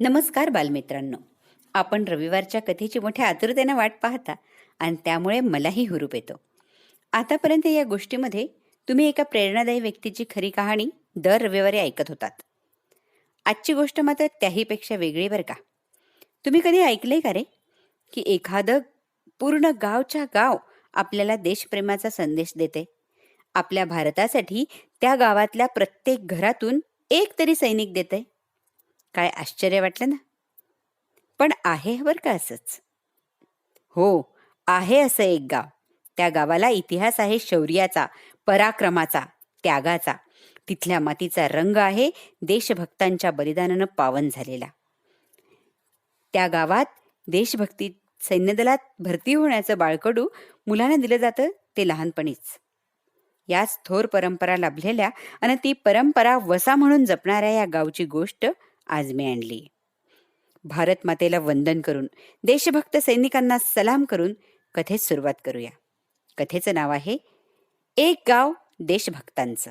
नमस्कार बालमित्रांनो. आपण रविवारच्या कथेची मोठ्या आतुरतेने वाट पाहता आणि त्यामुळे मलाही हुरूप येतो. आतापर्यंत या गोष्टीमध्ये तुम्ही एका प्रेरणादायी व्यक्तीची खरी कहाणी दर रविवारी ऐकत होतात. आजची गोष्ट मात्र त्याहीपेक्षा वेगळी बरं का? तुम्ही कधी ऐकले का रे? की एखादं पूर्ण गावच्या गाव आपल्याला देशप्रेमाचा संदेश देते. आपल्या भारतासाठी त्या गावातल्या प्रत्येक घरातून एक तरी सैनिक देते. काय आश्चर्य वाटलं ना? पण आहे बरं का असंच. हो आहे असं एक गाव. त्या गावाला इतिहास आहे शौर्याचा पराक्रमाचा त्यागाचा. तिथल्या मातीचा रंग आहे देशभक्तांच्या बलिदानानं पावन झालेला. त्या गावात देशभक्ती सैन्यदलात भरती होण्याचं बाळकडू मुलांना दिलं जातं ते लहानपणीच. याच थोर परंपरा लाभलेल्या आणि ती परंपरा वसा म्हणून जपणाऱ्या या गावची गोष्ट आज मी आणली. भारत मातेला वंदन करून देशभक्त सैनिकांना सलाम करून कथेत सुरुवात करूया. कथेचं नाव आहे एक गाव देशभक्तांचं.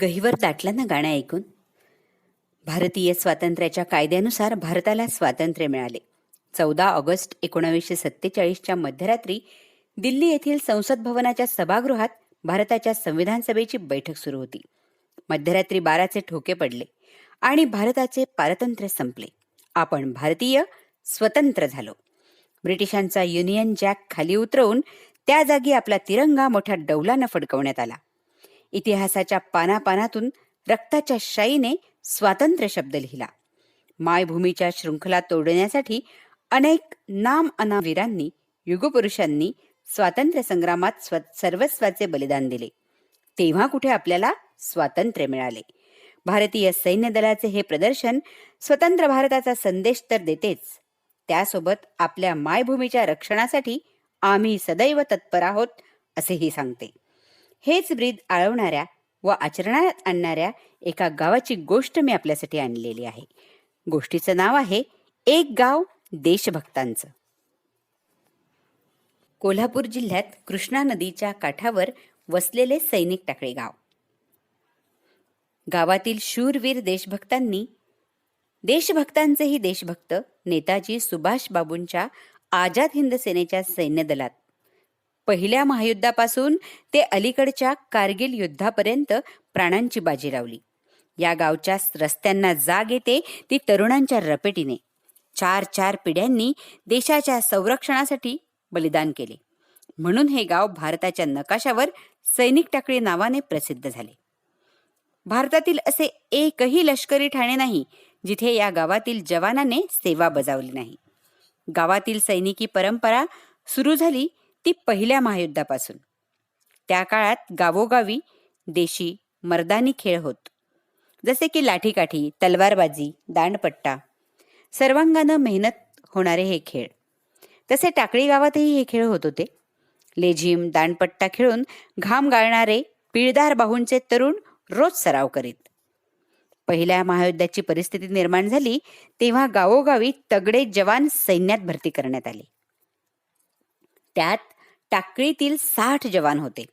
गहिवर दाटलं ना गाणं ऐकून? भारतीय स्वातंत्र्याच्या कायद्यानुसार भारताला स्वातंत्र्य मिळाले. चौदा ऑगस्ट एकोणावीसशे सत्तेचाळीसच्या मध्यरात्री दिल्ली येथील संसद भवनाच्या सभागृहात भारताच्या संविधान सभेची बैठक सुरू होती. मध्यरात्री बाराचे ठोके पडले आणि भारताचे पारतंत्र्य संपले. आपण भारतीय स्वतंत्र झालो. ब्रिटिशांचा युनियन जॅक खाली उतरवून त्या जागी आपला तिरंगा मोठ्या डौलानं फडकवण्यात आला. इतिहासाच्या पानापानातून रक्ताच्या शाईने स्वातंत्र्य शब्द लिहिला. मायभूमीच्या शृंखला तोडण्यासाठी अनेक नाम अनावीरांनी युगपुरुषांनी स्वातंत्र्य संग्रामात स्व सर्वस्वाचे बलिदान दिले. तेव्हा कुठे आपल्याला स्वातंत्र्य मिळाले? भारतीय सैन्य दलाचे हे प्रदर्शन स्वतंत्र भारताचा संदेश तर देतेच. त्यासोबत आपल्या मायभूमीच्या रक्षणासाठी आम्ही सदैव तत्पर आहोत असेही सांगते. हेच ब्रीद आळवणाऱ्या व आचरणात आणणाऱ्या एका गावाची गोष्ट मी आपल्यासाठी आणलेली आहे. गोष्टीचं नाव आहे एक गाव देशभक्तांचं. कोल्हापूर जिल्ह्यात कृष्णा नदीच्या काठावर वसलेले सैनिक टाकळे गाव. गावातील शूरवीर देशभक्तांनी देशभक्तांचेही देशभक्त नेताजी सुभाष बाबूंच्या आझाद हिंद सेनेच्या सैन्यदलात पहिल्या महायुद्धापासून ते अलीकडच्या कारगिल युद्धापर्यंत प्राणांची बाजी लावली. या गावच्या रस्त्यांना जाग येते ती तरुणांच्या रपेटीने. चार चार पिढ्यांनी देशाच्या संरक्षणासाठी बलिदान केले. म्हणून हे गाव भारताच्या नकाशावर सैनिक टाकळी नावाने प्रसिद्ध झाले. भारतातील असे एकही लष्करी ठाणे नाही जिथे या गावातील जवानाने सेवा बजावली नाही. गावातील सैनिकी परंपरा सुरू झाली ती पहिल्या महायुद्धापासून. त्या काळात गावोगावी देशी मर्दानी खेळ होत. जसे की लाठीकाठी तलवारबाजी दांडपट्टा सर्वांगानं मेहनत होणारे हे खेळ. तसे टाकळी गावातही हे खेळ होत होते. लेझिम दांडपट्टा खेळून घाम गाळणारे पिळदार बाहूंचे तरुण रोज सराव करीत. पहिल्या महायुद्धाची परिस्थिती निर्माण झाली तेव्हा गावोगावी तगडे जवान सैन्यात भरती करण्यात आले. त्यात टाकळीतील साठ जवान होते.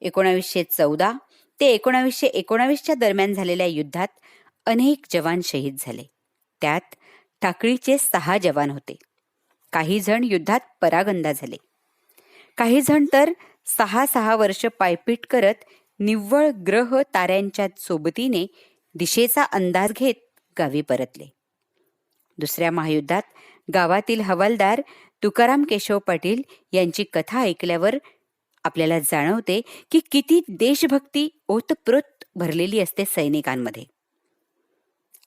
एकोणावीसशे चौदा ते एकोणावीसशे एकोणावीसच्या दरम्यान झालेल्या युद्धात अनेक जवान शहीद झाले. त्यात टाकळीचे सहा जवान होते. काही जण युद्धात परागंदा झाले. काही जण तर सहा सहा वर्ष पायपीट करत निव्वळ ग्रह ताऱ्यांच्या सोबतीने दिशेचा अंदाज घेत गावी परतले. दुसऱ्या महायुद्धात गावातील हवालदार तुकाराम केशव पाटील यांची कथा ऐकल्यावर आपल्याला जाणवते की किती देशभक्ती ओतप्रोत भरलेली असते सैनिकांमध्ये.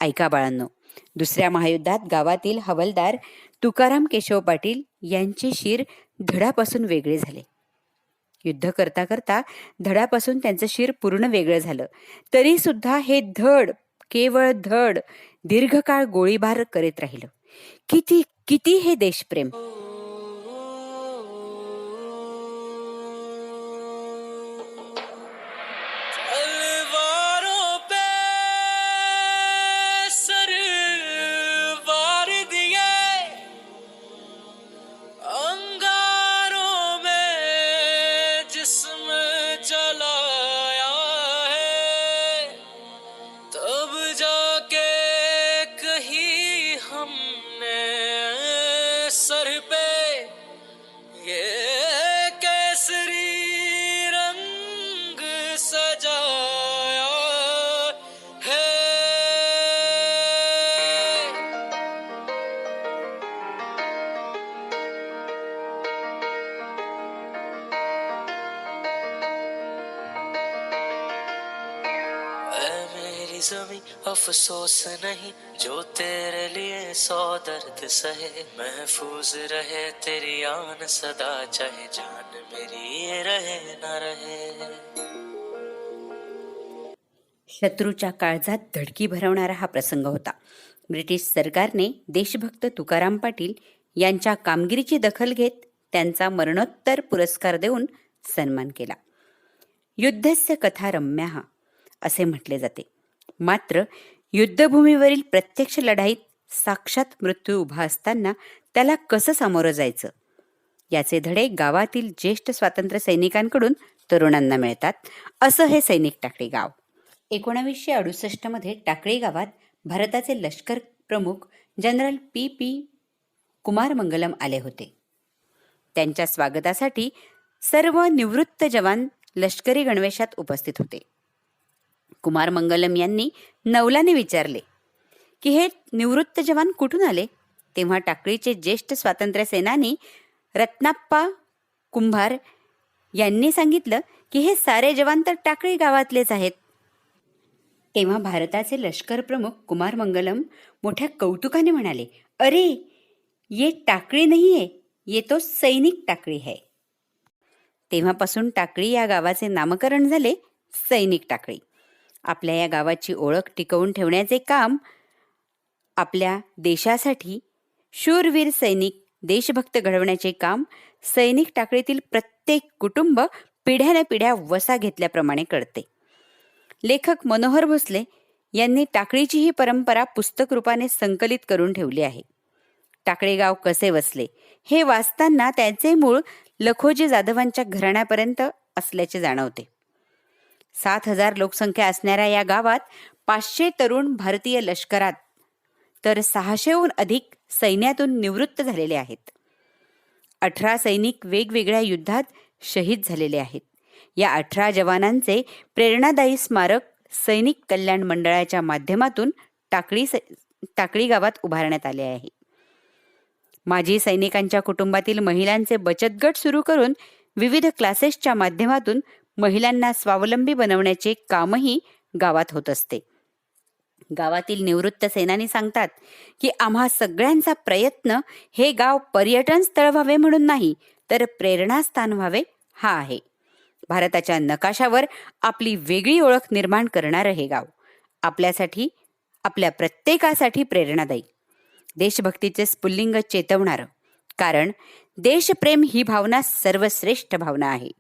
ऐका बाळांनो दुसऱ्या महायुद्धात गावातील हवलदार तुकाराम केशव पाटील यांचे शिर धडापासून वेगळे झाले. युद्ध करता करता धडापासून त्यांचं शिर पूर्ण वेगळं झालं. तरी सुद्धा हे धड केवळ धड दीर्घकाळ गोळीबार करीत राहिलं. किती किती हे देशप्रेम. अफसोस नहीं जो तेरे लिए सौ दर्द सहे। महफूज रहे तेरी आन सदा चाहे जान मेरी रहे न रहे। शत्रूच्या काळजात धडकी भरवणारा हा प्रसंग होता. ब्रिटिश सरकारने देशभक्त तुकाराम पाटील यांच्या कामगिरीची दखल घेत त्यांचा मरणोत्तर पुरस्कार देऊन सन्मान केला. युद्धस्य कथा रम्या असे म्हटले जाते. मात्र युद्धभूमीवरील प्रत्यक्ष लढाईत साक्षात मृत्यू उभा असताना त्याला कसं सामोरं जायचं? याचे धडे गावातील ज्येष्ठ स्वातंत्र्य सैनिकांकडून तरुणांना मिळतात. असं हे सैनिक टाकळी गाव. एकोणावीसशे अडुसष्टमध्ये टाकळी गावात भारताचे लष्कर प्रमुख general P P Kumar Mangalam आले होते. त्यांच्या स्वागतासाठी सर्व निवृत्त जवान लष्करी गणवेशात उपस्थित होते. कुमार मंगलम यांनी नवलाने विचारले की हे निवृत्त जवान कुठून आले? तेव्हा टाकळीचे ज्येष्ठ स्वातंत्र्य सेनानी रत्नाप्पा कुंभार यांनी सांगितलं की हे सारे जवान तर टाकळी गावातलेच आहेत. तेव्हा भारताचे लष्कर प्रमुख कुमार मंगलम मोठ्या कौतुकाने म्हणाले अरे ये टाकळी नाही आहे ये तो सैनिक टाकळी आहे तेव्हापासून टाकळी या गावाचे नामकरण झाले सैनिक टाकळी. आपल्या या गावाची ओळख टिकवून ठेवण्याचे काम आपल्या देशासाठी शूरवीर सैनिक देशभक्त घडवण्याचे काम सैनिक टाकळीतील प्रत्येक कुटुंब पिढ्याने पिढ्या वसा घेतल्याप्रमाणे कळते लेखक मनोहर भोसले यांनी टाकळीची ही परंपरा पुस्तक रूपाने संकलित करून ठेवली आहे. टाकळेगाव कसे वसले हे वाचताना त्याचे मूळ लखोजी जाधवांच्या घराण्यापर्यंत असल्याचे जाणवते. सात हजार लोकसंख्या असणाऱ्या या गावात पाचशे तरुण भारतीय लष्करात तर सहाशेहून अधिक सैन्यातून निवृत्त झालेले आहेत. अठरा सैनिक वेगवेगळ्या युद्धात शहीद झालेले आहेत. या अठरा जवानांचे प्रेरणादायी स्मारक सैनिक कल्याण मंडळाच्या माध्यमातून टाकळी सै- टाकळी गावात उभारण्यात आले आहे. माजी सैनिकांच्या कुटुंबातील महिलांचे बचत गट सुरू करून विविध क्लासेसच्या माध्यमातून महिलांना स्वावलंबी बनवण्याचे कामही गावात होत असते. गावातील निवृत्त सेनानी सांगतात की आम्हा सगळ्यांचा प्रयत्न हे गाव पर्यटन स्थळ व्हावे म्हणून नाही तर प्रेरणास्थान व्हावे हा आहे. भारताच्या नकाशावर आपली वेगळी ओळख निर्माण करणारं हे गाव. आपल्यासाठी आपल्या प्रत्येकासाठी प्रेरणादायी. देशभक्तीचे स्फुल्लिंग चेतवणारं. कारण देशप्रेम ही भावना सर्वश्रेष्ठ भावना आहे.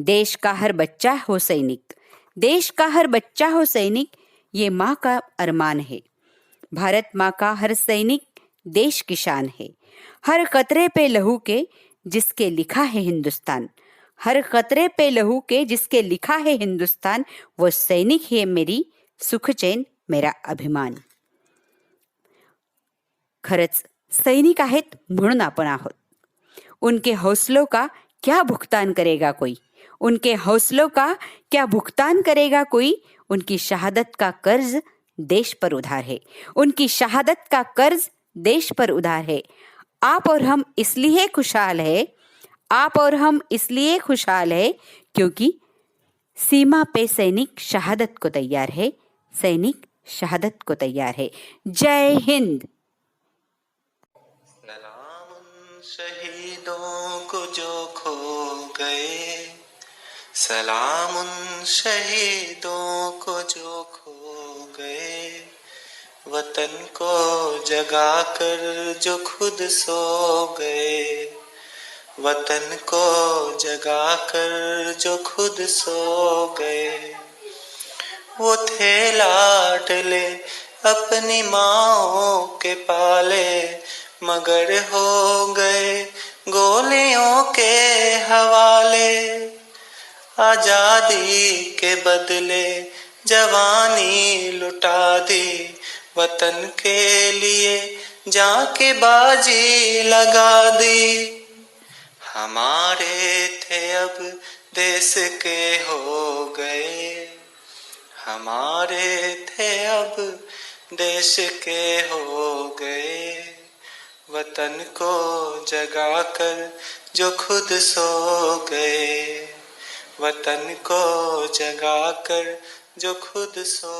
देश का हर बच्चा हो सैनिक। देश का हर बच्चा हो सैनिक, ये माँ का अरमान है। भारत माँ का हर सैनिक, देश की शान है। हर कतरे पे लहू के, जिसके लिखा है हिंदुस्तान। हर कतरे पे लहू के, जिसके लिखा है हिंदुस्तान, वो सैनिक है मेरी, सुख चैन मेरा अभिमान। खरंच सैनिक आहेत म्हणून आपण आहोत। उनके हौसलों का क्या भुगतान करेगा कोई? उनके हौसलों का क्या भुगतान करेगा कोई? उनकी शहादत का कर्ज देश पर उधार है। उनकी शहादत का कर्ज देश पर उधार है। आप और हम इसलिए खुशहाल है, आप और हम इसलिए खुशहाल है क्योंकि सीमा पे सैनिक शहादत को तैयार है, सैनिक शहादत को तैयार है। जय हिंद! शहीदों को जो खो गए सलाम उन शहीदों को जो खो गए, वतन को जगा कर जो खुद सो गए, वतन को जगा कर जो खुद सो गए। वो थे लाडले अपनी माओ के पाले, मगर हो गए गोलियों के हवाले। आज़ादी के बदले जवानी लुटा दी। वतन के लिए जाके बाजी लगा दी। हमारे थे अब देश के हो गए। हमारे थे अब देश के हो गए। वतन को जगा कर जो खुद सो गए। वतन को जगा कर जो खुद सो